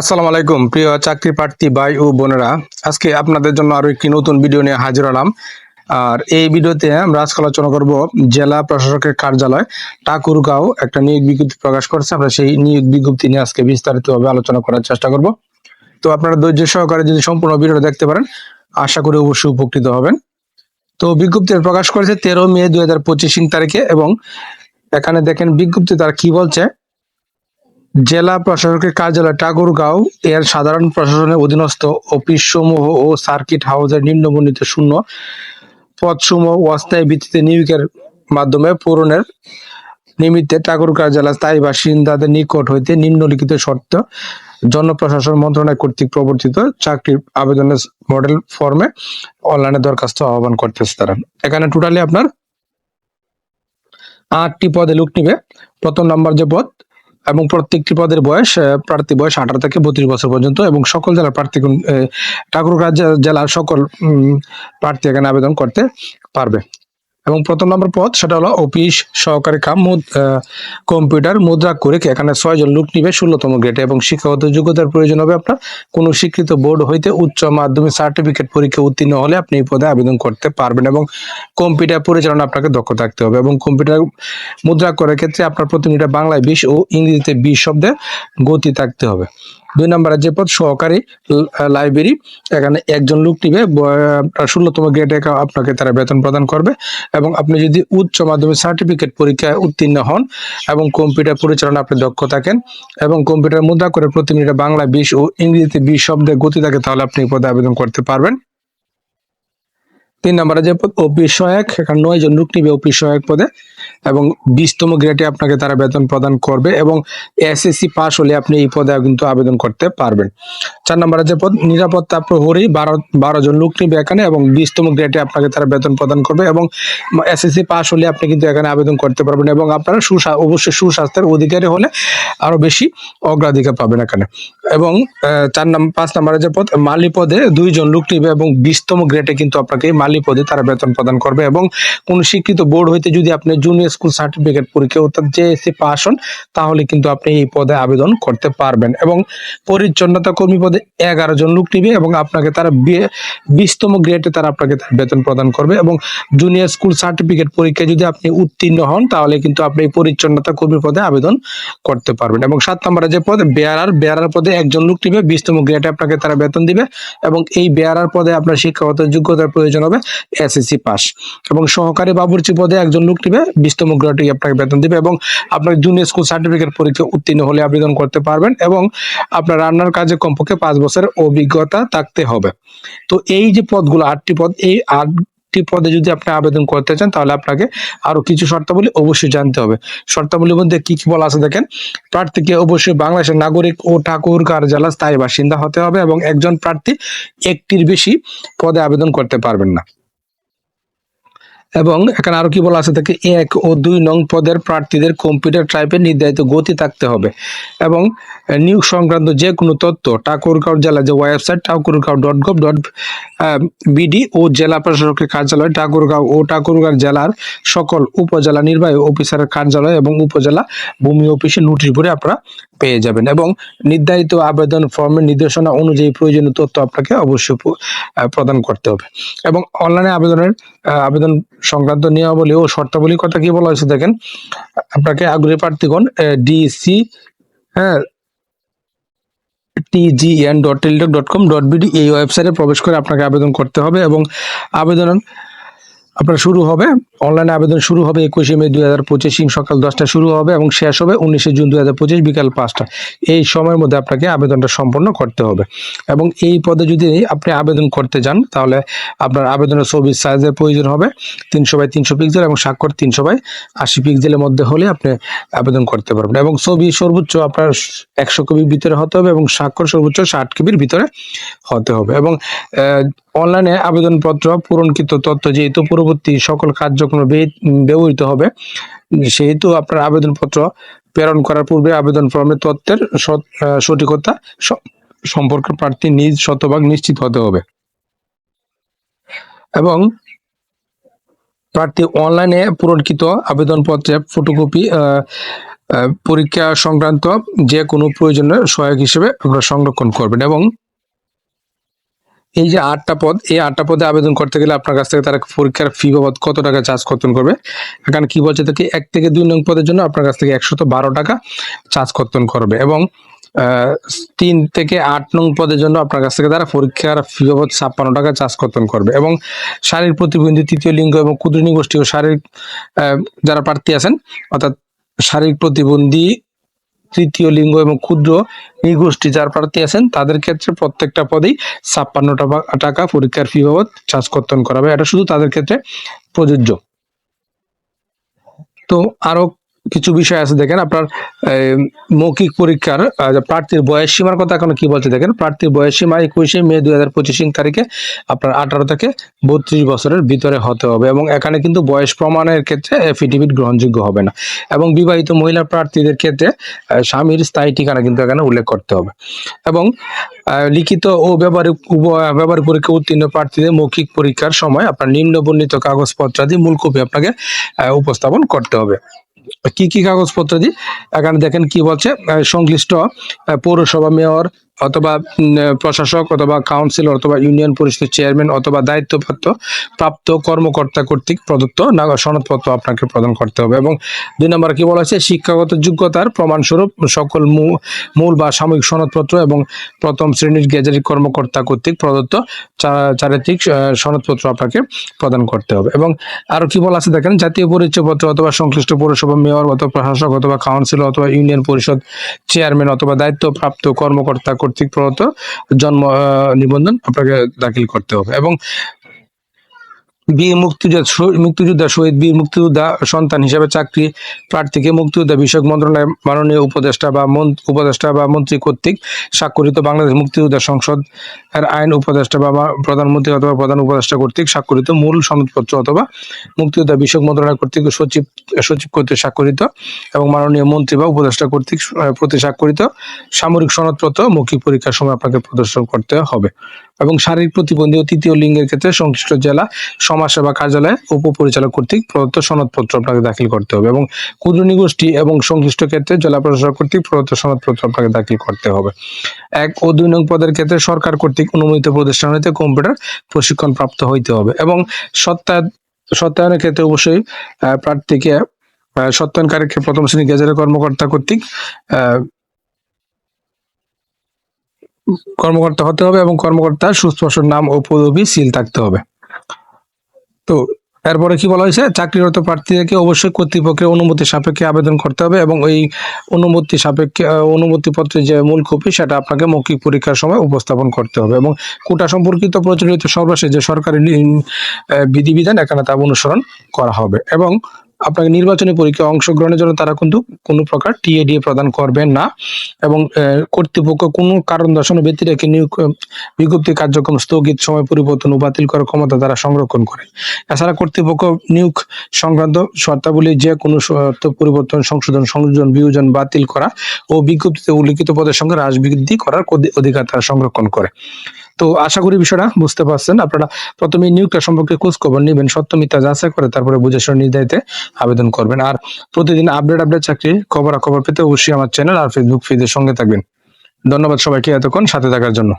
আসসালামু আলাইকুম, প্রিয় চাকরি প্রার্থী ভাই ও বোনেরা। আজকে আপনাদের জন্য আরও একটি নতুন ভিডিও নিয়ে হাজির হলাম। আর এই ভিডিওতে আমরা আজকে আলোচনা করব জেলা প্রশাসকের কার্যালয়, ঠাকুরগাঁও একটা নিয়োগ বিজ্ঞপ্তি প্রকাশ করছে। আমরা সেই নিয়োগ বিজ্ঞপ্তি নিয়ে আজকে বিস্তারিতভাবে আলোচনা করার চেষ্টা করব। তো আপনারা ধৈর্য সহকারে যদি সম্পূর্ণ ভিডিওটা দেখতে পারেন, আশা করি অবশ্যই উপকৃত হবেন। তো বিজ্ঞপ্তি প্রকাশ করেছে তেরো মে দুই হাজার পঁচিশ তারিখে এবং এখানে দেখেন বিজ্ঞপ্তি তারা কি বলছে জেলা প্রশাসকের কার্যালয় ঠাকুরগাঁও এর সাধারণ প্রশাসনের অধীনস্থ অফিস সমূহ ও সার্কিট হাউসের নিম্নবর্ণিত শূন্য পদসমূহ অস্থায়ী ভিত্তিতে নিয়োগের মাধ্যমে পূরণের নিমিত্তে ঠাকুরগাঁও জেলা স্থায়ী বাসিন্দাদের নিকট হইতে নিম্নলিখিত শর্ত জনপ্রশাসন মন্ত্রণালয় কর্তৃক প্রবর্তিত চাকরির আবেদনের মডেল ফর্মে অনলাইনে দরখাস্ত আহ্বান করতেছে তারা। এখানে টোটালি আপনার আটটি পদে লোক নিবে। প্রথম নাম্বার যে পদ এবং প্রত্যেকটি পদের বয়স প্রার্থী বয়স আঠারো থেকে বত্রিশ বছর পর্যন্ত এবং সকল জেলার প্রার্থী ঠাকুরগাঁ জেলার সকল প্রার্থী এখানে আবেদন করতে পারবে। এবং প্রথম নম্বর পদ, সেটা হলো অফিস সহকারী কাম কম্পিউটার মুদ্রা করে এখানে ছয়জন লোক নিবে, ষোলোতম গ্রেডে এবং শিক্ষাগত যোগ্যতার প্রয়োজন হবে আপনার কোনো স্বীকৃত বোর্ড হইতে উচ্চ মাধ্যমিক সার্টিফিকেট পরীক্ষা উত্তীর্ণ হলে আপনি এই পদে আবেদন করতে পারবেন এবং কম্পিউটার পরিচালনা আপনাকে দক্ষ থাকতে হবে এবং কম্পিউটার মুদ্রা করার ক্ষেত্রে আপনার প্রতি বাংলায় বিশ ও ইংরেজিতে বিশ শব্দে গতি থাকতে হবে। দুই নম্বরে যে পদ সহকারী লাইব্রেরি এখানে একজন লোক নিবে ষোলোতম গ্রেডে আপনাকে তারা বেতন প্রদান করবে এবং আপনি যদি উচ্চ মাধ্যমিক সার্টিফিকেট পরীক্ষায় উত্তীর্ণ হন এবং কম্পিউটার পরিচালনা আপনি দক্ষ থাকেন এবং কম্পিউটার মুদ্রা করে প্রতি মিনিটে বাংলা, বিশ ও ইংরেজিতে বিশ শব্দে গতি থাকে, তাহলে আপনি এই পদে আবেদন করতে পারবেন। তিন নম্বরে যে পদ, অফিস সহায়ক, এখানে নয় জন লোক নিবে অফিস সহায়ক পদে। এবং বিশতম গ্রেডে আপনাকে তারা বেতন প্রদান করবে এবং এসএসসি পাস হলে আপনি এই পদে কিন্তু আবেদন করতে পারবেন। চার নম্বরে যে পদ, নিরাপত্তা প্রহরী, বারো বারো জন লোক নিবে এখানে এবং বিশতম গ্রেডে আপনাকে তারা বেতন প্রদান করবে এবং এসএসসি পাস হলে আপনি কিন্তু এখানে আবেদন করতে পারবেন এবং আপনারা সুসা, অবশ্যই সুস্বাস্থ্যের অধিকারী হলে আরও বেশি অগ্রাধিকার পাবেন এখানে। এবং চার নম্বর পাঁচ নম্বরে যে পদ, মালি পদে দুইজন লোক নিবে এবং বিশতম গ্রেডে কিন্তু আপনাকে মালি পদে তারা বেতন প্রদান করবে এবং কোন স্বীকৃত বোর্ড হইতে যদি আপনি জুনিয়র স্কুল সার্টিফিকেট পরীক্ষা অর্থাৎ জেএসসি পাস হন, তাহলে কিন্তু আপনি এই পদে আবেদন করতে পারবেন এবং পরিচ্ছন্নতা কর্মী পদে এগারো জন লোক নিবে এবং আপনাকে তারা বিশতম গ্রেডে তারা আপনাকে বেতন প্রদান করবে এবং জুনিয়র স্কুল সার্টিফিকেট পরীক্ষায় যদি আপনি উত্তীর্ণ হন, তাহলে কিন্তু আপনি এই পরিচ্ছন্নতা কর্মী পদে আবেদন করতে পারবেন এবং সাত নম্বরে যে পদে বেয়ারার বেয়ারার পদে একজন লোক নিবে, বিশতম গ্রেডে আপনাকে তারা বেতন দিবে এবং এই বেয়ারার পদে আপনার শিক্ষাগত যোগ্যতার প্রয়োজন হবে এসএসসি পাস এবং সহকারী বাবুর্চি পদে একজন লোক নিবে বিশতম গ্রেডে আপনাকে বেতন দিবে এবং আপনার জুনিয়র স্কুল সার্টিফিকেট পরীক্ষা উত্তীর্ণ হলে আবেদন করতে পারবেন এবং আপনার রান্নার কাজে কমপক্ষে পাঁচ বছরের অভিজ্ঞতা থাকতে হবে। তো এই যে পদগুলো, আটটি পদ, এই আটটি পদে যদি আপনি আবেদন করতে চান, তাহলে আপনাকে আরও কিছু শর্তাবলী অবশ্যই জানতে হবে। শর্তাবলীর মধ্যে কি কি বলা আছে দেখেন? প্রার্থীকে অবশ্যই বাংলাদেশের নাগরিক ও ঠাকুরগাঁও জেলা স্থায়ী বাসিন্দা হতে হবে এবং একজন প্রার্থী একটির বেশি পদে আবেদন করতে পারবেন না। এবং এখানে আরও কি বলা আছে থেকে এক ও দুই নং পদের প্রার্থীদের কম্পিউটার টাইপের নির্ধারিত গতি থাকতে হবে। এবং নিয়োগ সংক্রান্ত যে কোনো তথ্য, ঠাকুরগাঁও জেলা যে website Thakurgaon dot gov dot BD ও জেলা প্রশাসকের কার্যালয়, ঠাকুরগাঁও ও ঠাকুরগাঁও জেলার সকল উপজেলা নির্বাহী অফিসারের কার্যালয় এবং উপজেলা ভূমি অফিসে নোটিশ করে আপনারা পেয়ে যাবেন এবং নির্ধারিত আবেদন ফর্মের নির্দেশনা অনুযায়ী প্রয়োজনীয় তথ্য আপনাকে অবশ্যই প্রদান করতে হবে। এবং অনলাইনে আবেদনের আবেদন সংক্রান্ত নিয়মাবলী ও শর্তাবলীর কথা কি বলা হয়েছে দেখেন, আপনাকে আগ্রহী প্রার্থীগণ ডিসি হ্যাঁ TGN dot Teletalk dot com dot BD এই ওয়েবসাইটে প্রবেশ করে আপনাকে আবেদন করতে হবে এবং আবেদন আপনার শুরু হবে, অনলাইনে আবেদন শুরু হবে একুশে মে দুই হাজার পঁচিশ সকাল দশটা শুরু হবে এবং শেষ হবে উনিশে জুন দুই হাজার পঁচিশ বিকাল পাঁচটা। এই সময়ের মধ্যে আপনাকে আবেদনটা সম্পন্ন করতে হবে। এবং এই পদে যদি আপনি আবেদন করতে যান, তাহলে আপনার আবেদনের ছবি সাইজের প্রয়োজন হবে তিনশো বাই তিনশো পিক্সেল এবং স্বাক্ষর তিনশো বাই আশি পিক্সেলের মধ্যে হলে আপনি আবেদন করতে পারবেন। এবং ছবি সর্বোচ্চ আপনার একশো কেবির ভিতরে হতে হবে এবং স্বাক্ষর সর্বোচ্চ ষাট কেবির ভিতরে হতে হবে। এবং অনলাইনে আবেদনপত্র, পূরণকৃত তথ্য যেহেতু পূর্ববর্তী সকল কার্যক্রমে ব্যবহৃত হবে, সেহেতু আপনার আবেদনপত্র প্রেরণ করার পূর্বে আবেদন ফর্মের তথ্যের সঠিকতা সম্পর্কে প্রার্থী নিজ শতভাগ নিশ্চিত হতে হবে। এবং প্রার্থী অনলাইনে পূরণকৃত আবেদনপত্রের ফটোকপি পরীক্ষা সংক্রান্ত যে কোনো প্রয়োজনের সহায়ক হিসেবে আপনারা সংরক্ষণ করবেন এবং এই যে আটটা পদ, এই আটটা পদে আবেদন করতে গেলে আপনার কাছ থেকে তারা পরীক্ষার ফি বাবদ কত টাকা চার্জ কর্তন করবে? এখানে কি বলছে দেখি এক থেকে দুই নং পদের জন্য আপনার কাছ থেকে একশত বারো টাকা চার্জ কর্তন করবে এবং তিন থেকে আট নং পদের জন্য আপনার কাছ থেকে তারা পরীক্ষার ফি বাবদ ছাপ্পান্ন টাকা চার্জ কর্তন করবে এবং শারীরিক প্রতিবন্ধী, তৃতীয় লিঙ্গ এবং ক্ষুদ্র গোষ্ঠী ও শারীরিক যারা প্রার্থী আছেন, অর্থাৎ শারীরিক প্রতিবন্ধী তৃতীয় লিঙ্গ এবং ক্ষুদ্র নৃগোষ্ঠী যার প্রার্থী আছেন, তাদের ক্ষেত্রে প্রত্যেকটা পদেই ছাপ্পান্ন টাকা পরীক্ষার ফি বাবদ চার্জ কর্তন করা হবে। এটা শুধু তাদের ক্ষেত্রে প্রযোজ্য। তো আরও কিছু বিষয় আছে, দেখেন আপনার মৌখিক পরীক্ষার প্রার্থীর বয়স সীমার কথা এখন কি বলছে, দেখেন, প্রার্থীর বয়স সীমা একুশে মে দুই হাজার পঁচিশ তারিখে আপনার আঠারো থেকে বত্রিশ বছরের ভিতরে হতে হবে এবং এখানে কিন্তু বয়স প্রমাণের ক্ষেত্রে এফিডেভিট গ্রহণযোগ্য হবে না এবং বিবাহিত মহিলা প্রার্থীদের ক্ষেত্রে স্বামীর স্থায়ী ঠিকানা কিন্তু এখানে উল্লেখ করতে হবে এবং লিখিত ও ব্যবহারিক ব্যবহারিক পরীক্ষা উত্তীর্ণ প্রার্থীদের মৌখিক পরীক্ষার সময় আপনার নিম্ন বর্ণিত কাগজপত্রাদি মূল কপি আপনাকে উপস্থাপন করতে হবে। কি কি কাগজপত্র দি এখানে দেখেন কি বলছে সংশ্লিষ্ট পৌরসভা মেয়র অথবা প্রশাসক অথবা কাউন্সিলর অথবা ইউনিয়ন পরিষদের চেয়ারম্যান অথবা দায়িত্বপ্রাপ্ত প্রাপ্ত কর্মকর্তা কর্তৃক প্রদত্ত সনদপত্র আপনাকে প্রদান করতে হবে এবং দুই নম্বর কি বলা হয়েছে? শিক্ষাগত যোগ্যতার প্রমাণস্বরূপ সকল মূল বা সাময়িক সনদপত্র এবং প্রথম শ্রেণির গেজারি কর্মকর্তা কর্তৃক প্রদত্ত চারিত্রিক সনদপত্র আপনাকে প্রদান করতে হবে এবং আরও কি বলা আছে? দেখেন, জাতীয় পরিচয়পত্র অথবা সংশ্লিষ্ট পৌরসভা মেয়র অথবা প্রশাসক অথবা কাউন্সিল অথবা ইউনিয়ন পরিষদ চেয়ারম্যান অথবা দায়িত্বপ্রাপ্ত কর্মকর্তা কর্তৃক প্রণত জন্ম নিবন্ধন আপনাকে দাখিল করতে হবে। এবং বীর মুক্তিযোদ্ধা মুক্তিযোদ্ধা শহীদ বীর মুক্তিযোদ্ধা সন্তান হিসেবে চাকরি প্রার্থীকে মুক্তিযোদ্ধা বিষয়ক মন্ত্রণালয়ের মাননীয় উপদেষ্টা বা উপদেষ্টা বা মন্ত্রী কর্তৃক স্বাক্ষরিত বাংলাদেশ মুক্তিযোদ্ধা সংসদ এর আইন উপদেষ্টা বা প্রধানমন্ত্রী অথবা প্রধান উপদেষ্টা কর্তৃক স্বাক্ষরিত মূল সনদপত্র অথবা মুক্তিযোদ্ধা বিষয়ক মন্ত্রণালয় কর্তৃক সচিব সচিব কর্তৃক স্বাক্ষরিত এবং মাননীয় মন্ত্রী বা উপদেষ্টা কর্তৃক প্রতি স্বাক্ষরিত সামরিক সনদপত্র মৌখিক পরীক্ষার সময় আপনাকে প্রদর্শন করতে হবে। এবং শারীরিক প্রতিবন্ধী ও তৃতীয় লিঙ্গের ক্ষেত্রে সংশ্লিষ্ট জেলা সমাজসেবা কার্যালয়ে উপপরিচালক কর্তৃক প্রদত্ত সনদপত্র আপনাকে দাখিল করতে হবে এবং ক্ষুদ্র নিগোষ্ঠী এবং সংশ্লিষ্ট ক্ষেত্রে জেলা প্রশাসক কর্তৃক প্রদত্ত সনদপত্র আপনাকে দাখিল করতে হবে। এক ও দুই নং পদের ক্ষেত্রে সরকার কর্তৃক অনুমোদিত প্রতিষ্ঠান হইতে কম্পিউটার প্রশিক্ষণ প্রাপ্ত হইতে হবে এবং সত্যায়ন সত্যায়নের ক্ষেত্রে অবশ্যই প্রার্থীকে সত্যায়নকারীকে প্রথম শ্রেণি গেজেটের কর্মকর্তা কর্তৃক আহ, কর্মকর্তা হতে হবে এবং কর্মকর্তার সুস্পষ্ট নাম ও পদবি সিল থাকতে হবে। তো এরপরে কি বলা হয়েছে? চাকরিরত প্রার্থীদেরকে অবশ্যই কর্তৃপক্ষের অনুমতি সাপেক্ষে আবেদন করতে হবে এবং এই অনুমতি সাপেক্ষে আহ, অনুমতি পত্রের যে মূল কপি সেটা আপনাকে মৌখিক পরীক্ষার সময় উপস্থাপন করতে হবে এবং কোটা সম্পর্কিত প্রচলিত সর্বশেষ যে সরকারি বিধিবিধান এখানে তা অনুসরণ করা হবে এবং আপনাকে নির্বাচনী পরীক্ষায় অংশগ্রহণের জন্য তারা কিন্তু কোনো প্রকার টিএডিএ প্রদান করবেন না। এবং কর্তৃপক্ষ কোনো কারণ দর্শানো ব্যক্তি রেখে নিয়োগ বিজ্ঞপ্তি কার্যক্রম স্থগিত, সময় পরিবর্তন ও বাতিল করার ক্ষমতা তারা সংরক্ষণ করে এছাড়া কর্তৃপক্ষ নিয়োগ সংক্রান্ত শর্তাবলী যে কোনো শর্ত পরিবর্তন, সংশোধন, সংযোজন, বিয়োজন বাতিল করা ও বিজ্ঞপ্তিতে উল্লিখিত পদের সঙ্গে হ্রাস বৃদ্ধি করার অধিকার তারা সংরক্ষণ করে। তো আশা করি বিষয়টা বুঝতে পারছেন। আপনারা প্রথমে নিয়োগটা সম্পর্কে খোঁজ খবর নেবেন, সত্য মিথ্যা যাচাই করে তারপরে বুঝে শুনে নির্ধারিতে আবেদন করবেন। আর প্রতিদিন আপডেট আপডেট চাকরি খবর খবর পেতে অবশ্যই আমার চ্যানেল আর ফেসবুক পেজের সঙ্গে থাকবেন। ধন্যবাদ সবাইকে এতক্ষণ সাথে থাকার জন্য।